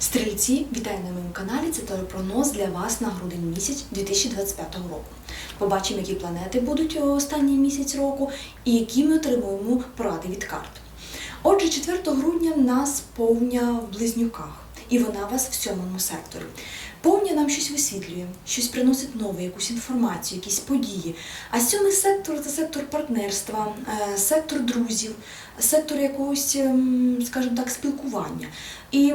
Стрільці, вітаю на моєму каналі. Це телепрогноз для вас на грудень місяць 2025 року. Побачимо, які планети будуть останній місяць року і які ми отримуємо поради від карт. Отже, 4 грудня в нас повня в близнюках, і вона у вас в сьомому секторі. Повня нам щось висвітлює, щось приносить нове, якусь інформацію, якісь події. А сьомий сектор це сектор партнерства, е, сектор друзів, сектор якогось, ем, скажімо так, спілкування. І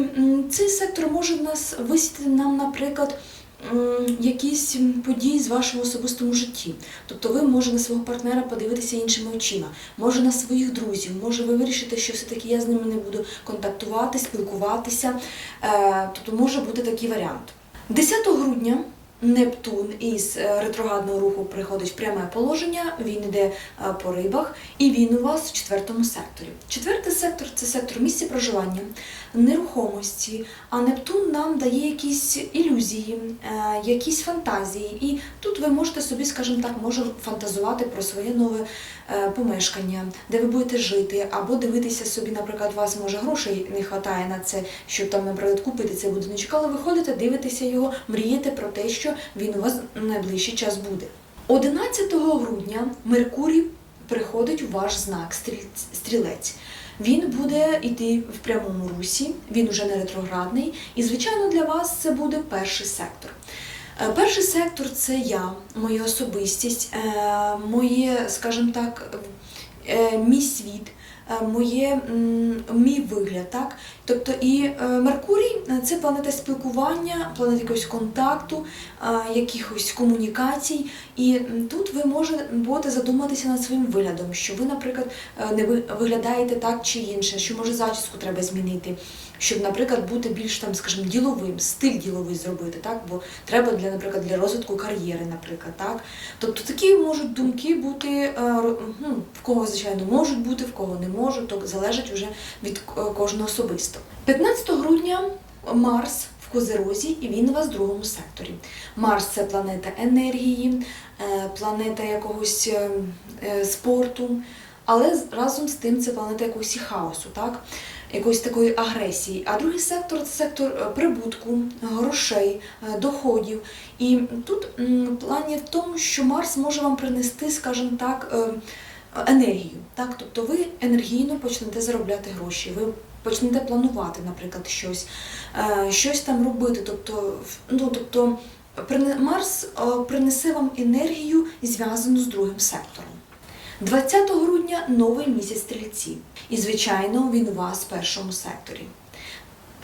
цей сектор може в нас висвітлити нам, наприклад, якісь події з вашого особистому житті. Тобто ви може на свого партнера подивитися іншими очима, може на своїх друзів, може ви вирішите, що все-таки я з ними не буду контактувати, спілкуватися. Е, Тобто може бути такий варіант. 10 грудня Нептун із е, ретроградного руху приходить в пряме положення, він йде е, по рибах, і він у вас в четвертому секторі. Четвертий сектор це сектор місця проживання, нерухомості, а Нептун нам дає якісь ілюзії, е, якісь фантазії. І тут ви можете собі, скажімо так, може фантазувати про своє нове помешкання, де ви будете жити, або дивитися собі, наприклад, у вас може грошей не вистачає на це, щоб там, наприклад, купити цей будиночок, але ви ходите, дивитеся його, мрієте про те, що він у вас найближчий час буде. 11 грудня Меркурій приходить у ваш знак стрілець-. Він буде йти в прямому русі, він уже не ретроградний, і, звичайно, для вас це буде перший сектор. Е, Перший сектор це я, моя особистість, е, моє, скажімо так, е, мій світ, моє, мій вигляд. Так? Тобто і е, Меркурій е, це планета спілкування, планета якогось контакту, е, якихось комунікацій. І тут ви можете задуматися над своїм виглядом, що ви, наприклад, не виглядаєте так чи інше, що може зачіску треба змінити, щоб, наприклад, бути більш там, скажімо, діловим, стиль діловий зробити, так? Бо треба для, наприклад, для розвитку кар'єри, наприклад, так. Тобто такі можуть думки бути, ну, в кого, звичайно, можуть бути, в кого не можуть, то залежить вже від кожного особисто. 15 грудня Марс в Козерозі, і він у вас в другому секторі. Марс це планета енергії, е, планета якогось е, е, спорту, але разом з тим це планета якогось хаосу, так? якоїсь такої агресії. А другий сектор це сектор прибутку, грошей, доходів. І тут плані в тому, що Марс може вам принести, скажімо так, енергію. Так? Тобто ви енергійно почнете заробляти гроші. Ви Почнете планувати, наприклад, щось, е, щось там робити. Тобто, ну, тобто Марс е, принесе вам енергію, зв'язану з другим сектором. 20 грудня новий місяць стрільці. І, звичайно, він у вас в першому секторі.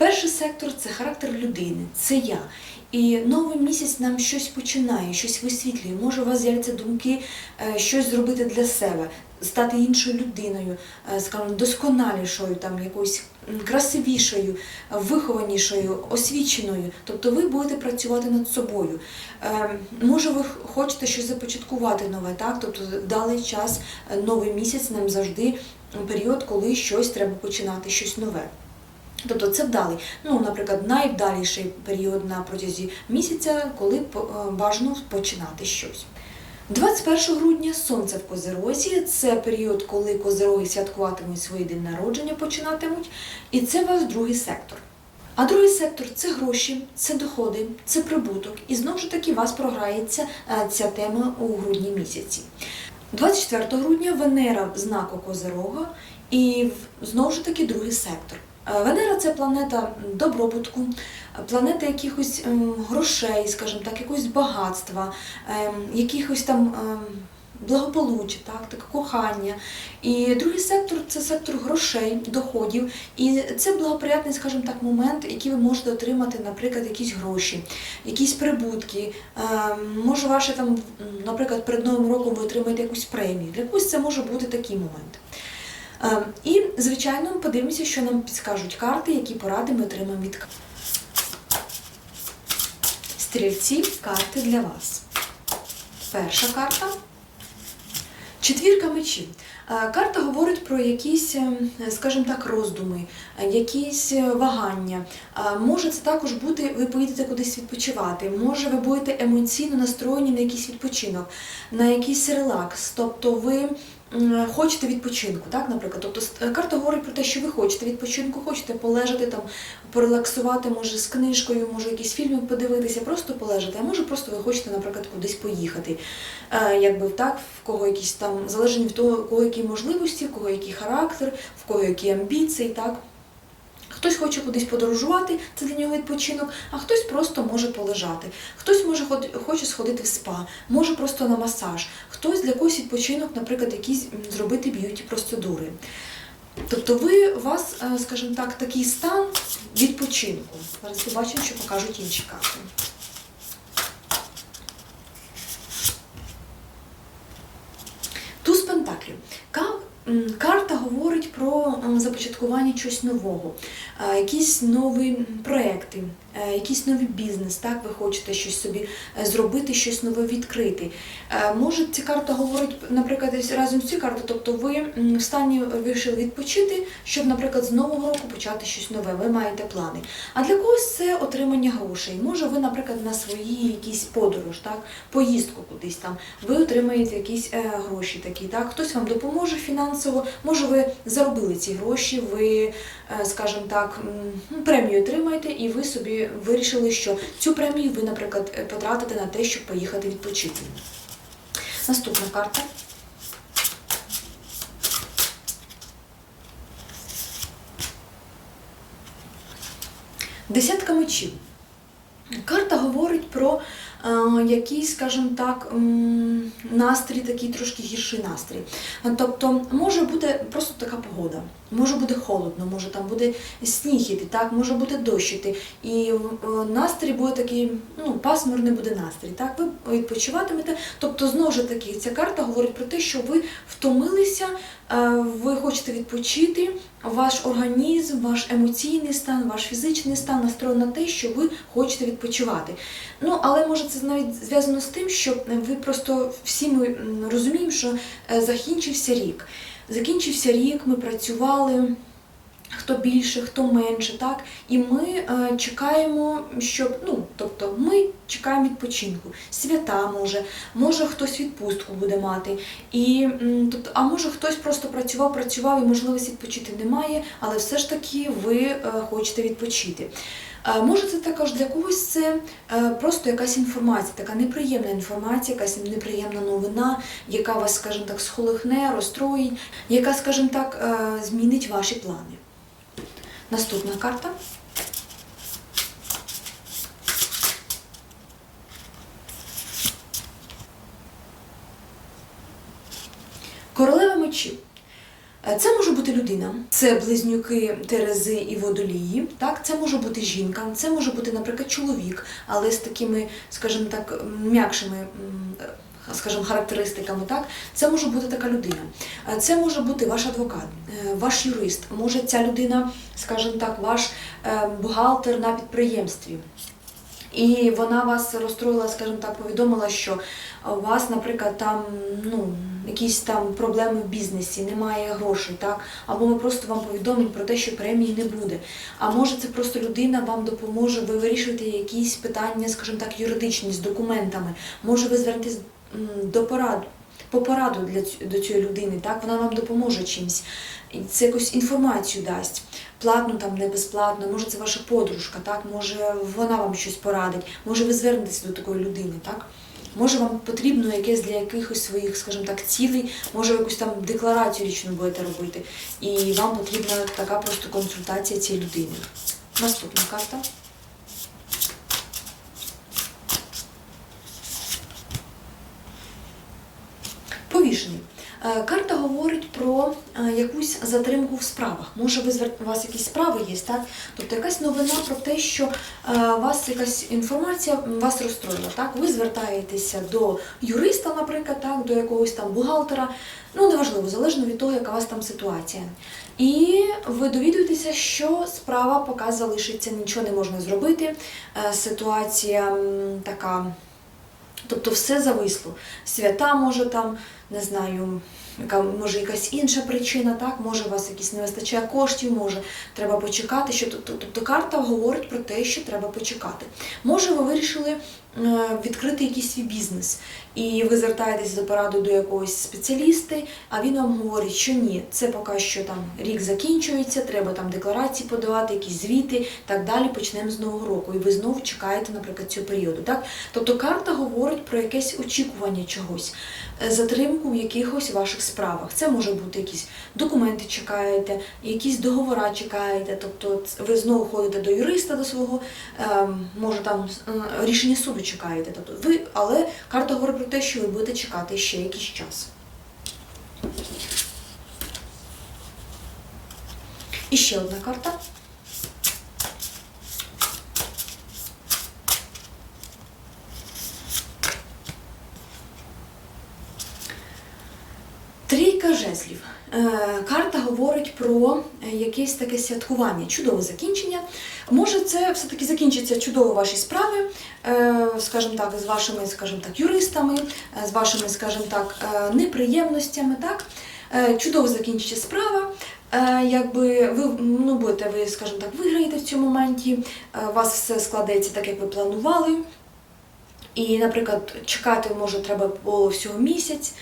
Перший сектор це характер людини, це я. І новий місяць нам щось починає, щось висвітлює. Може, у вас з'являться думки е, щось зробити для себе, стати іншою людиною, е, скажімо, досконалішою, там якоюсь красивішою, вихованішою, освіченою. Тобто ви будете працювати над собою. Е, Може, ви хочете щось започаткувати нове, так? Тобто вдалий час, новий місяць нам завжди період, коли щось треба починати, щось нове. Тобто це вдалий. Ну, наприклад, найвдаліший період на протязі місяця, коли е, бажано починати щось. 21 грудня сонце в Козерозі. Це період, коли козероги святкуватимуть свої день народження, починатимуть, і це ваш другий сектор. А другий сектор це гроші, це доходи, це прибуток. І знову ж таки вас програється е, ця тема у грудні місяці. 24 грудня Венера в знаку Козерога і знову ж таки другий сектор. Е, Венера це планета добробутку, е, планета якихось ем, грошей, скажімо так, якогось багатства, ем, якихось там ем, благополуччя, так, так, кохання. І другий сектор це сектор грошей, доходів. І це благоприятний, скажімо так, момент, який ви можете отримати, наприклад, якісь гроші, якісь прибутки. Ем, Може, ваше там, наприклад, перед Новим роком ви отримаєте якусь премію. Для когось це може бути такий момент. Ем, І, звичайно, подивимося, що нам підскажуть карти, які поради ми отримаємо від. Стрільці карти для вас. Перша карта. Четвірка мечів. Е, Карта говорить про якісь, е, скажімо так, роздуми, е, якісь е, вагання. Може це також бути, ви поїдете кудись відпочивати, може ви будете емоційно настроєні на якийсь відпочинок, на якийсь релакс. Тобто ви хочете відпочинку, так, наприклад. Тобто е, карта говорить про те, що ви хочете відпочинку, хочете полежати там, порелаксувати, може, з книжкою, може, якісь фільми подивитися, просто полежати, а може просто ви хочете, наприклад, кудись поїхати. Е, якби так, в кого якісь там, залежні від того, в кого які можливості, в кого який характер, в кого які амбіції, так. Хтось хоче кудись подорожувати, це для нього відпочинок, а хтось просто може полежати. Хтось може хоче сходити в спа, може просто на масаж, хтось для когось відпочинок, наприклад, якісь зробити б'юті процедури. Тобто ви у вас, е, скажімо так, такий стан відпочинку. Зараз побачимо, що покажуть інші карти. Туз Пентаклів. Карта говорить про започаткування чогось нового, якісь нові проекти, якийсь новий бізнес. Так, ви хочете щось собі е, зробити, щось нове відкрити. Е, Може, ця карта говорить, наприклад, разом з цією картою, тобто ви в стані вирішили відпочити, щоб, наприклад, з нового року почати щось нове. Ви маєте плани. А для когось це отримання грошей. Може, ви, наприклад, на свої якісь подорож, так, поїздку кудись там, ви отримаєте якісь е, гроші такі, так, хтось вам допоможе фінансово, може, ви заробили ці гроші, ви, е, скажімо так, премію отримаєте, і ви собі вирішили, що цю премію ви, наприклад, е, потратите на те, щоб поїхати відпочити. Наступна карта. Десятка мечів. Карта говорить про е, якийсь, скажімо так, настрій, такий трошки гірший настрій. Тобто може бути просто така погода, може бути холодно, може там буде сніг іти, так, може бути дощ іти. І е, настрій буде такий, ну, пасмурний буде настрій. Так, ви відпочиватимете. Тобто, знову ж таки, ця карта говорить про те, що ви втомилися, е, ви хочете відпочити, ваш організм, ваш емоційний стан, ваш фізичний стан настроєний на те, що ви хочете відпочивати. Ну, але може це навіть зв'язано з тим, що ви просто всі ми розуміємо, що е, закінчився рік. Закінчився рік, ми працювали. Хто більше, хто менше, так? І ми е, чекаємо, щоб, ну, тобто ми чекаємо відпочинку. Свята може, може хтось відпустку буде мати. І, тобто, а може хтось просто працював, працював і можливості відпочити немає, але все ж таки ви е, хочете відпочити. Може, це також для когось це е, просто якась інформація, така неприємна інформація, якась неприємна новина, яка вас, скажімо так, схолихне, розстроїть, яка, скажімо так, е, змінить ваші плани. Наступна карта. Королева мечів. Е, Це може бути людина, це близнюки Терези і водолії. Так, це може бути жінка, це може бути, наприклад, чоловік, але з такими, скажімо так, м'якшими. е, Скажімо, характеристиками, так, це може бути така людина. Е, Це може бути ваш адвокат, ваш юрист, може ця людина, скажімо так, ваш бухгалтер на підприємстві. І вона вас розстроїла, скажімо так, повідомила, що у вас, наприклад, там ну, якісь там проблеми в бізнесі, немає грошей, так? Або ми просто вам повідомимо про те, що премії не буде. А може це просто людина вам допоможе, ви вирішуєте якісь питання, скажімо так, юридичні з документами. Може, ви звернетесь до пораду. По пораду для до цієї людини, так вона вам допоможе чимось, це якусь інформацію дасть, платну там не безплатно, може це ваша подружка, так може вона вам щось порадить, може ви звернетеся до такої людини, так? Може вам потрібно якесь для якихось своїх, скажімо так, цілей, може якусь там декларацію річну будете робити, і вам потрібна така просто консультація цієї людини. Наступна карта. Повішений. Е, Карта говорить про е, якусь затримку в справах. Може, ви у вас якісь справи є, так? Тобто якась новина про те, що е, вас якась інформація вас розстроїла. Так? Ви звертаєтеся до юриста, наприклад, так, до якогось там бухгалтера. Ну, неважливо, залежно від того, яка у вас там ситуація. І ви довідуєтеся, що справа поки залишиться, нічого не можна зробити. Е, Ситуація така. Тобто все зависло. Свята може там, не знаю, яка може якась інша причина, так, може у вас якісь не вистачає коштів, може треба почекати. Що тобто, карта говорить про те, що треба почекати. Може, ви вирішили е, відкрити якийсь свій бізнес, і ви звертаєтесь за порадою до якогось спеціаліста, а він вам говорить, що ні, це поки що там рік закінчується, треба там декларації подавати, якісь звіти, так далі. Почнемо з нового року, і ви знову чекаєте, наприклад, цього періоду. Так, тобто карта говорить про якесь очікування чогось, е, затримку в якихось ваших справах. Це може бути якісь документи чекаєте, якісь договора чекаєте. Тобто ви знову ходите до юриста до свого, ем, може там рішення суду чекаєте. Тобто ви, але карта говорить про те, що ви будете чекати ще якийсь час. І ще одна карта. Трійка жезлів. Е, Карта говорить про е, якесь таке святкування, чудове закінчення. Може, це все-таки закінчиться чудово ваші справи, е, скажімо так, з вашими, скажімо так, юристами, з вашими, скажімо так, неприємностями. Так? Чудово закінчиться справа. Якби ви ну, будете, ви, скажімо так, виграєте в цьому моменті, у вас все складеться так, як ви планували. І, наприклад, чекати може треба було всього місяць.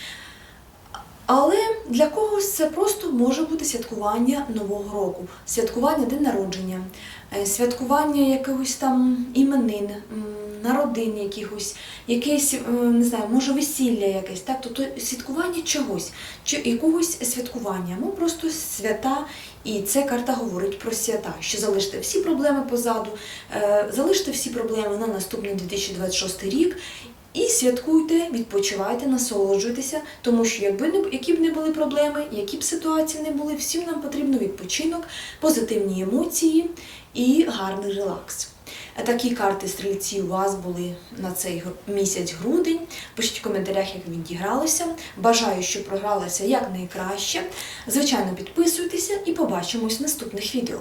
Але для когось це просто може бути святкування Нового року, святкування день народження, е, святкування якихось там іменин, народин якихось, якесь, е, не знаю, може весілля якесь, так? Тобто святкування чогось, чи якогось святкування, ну просто свята. І це карта говорить про свята, що залиште всі проблеми позаду, е, залиште всі проблеми на наступний 2026 рік і святкуйте, відпочивайте, насолоджуйтеся, тому що якби не які б не були проблеми, які б ситуації не були, всім нам потрібно відпочинок, позитивні емоції і гарний релакс. Такі карти стрільці у вас були на цей місяць грудень. Пишіть в коментарях, як відігралося. Бажаю, щоб програлося якнайкраще. Звичайно, підписуйтеся і побачимось в наступних відео.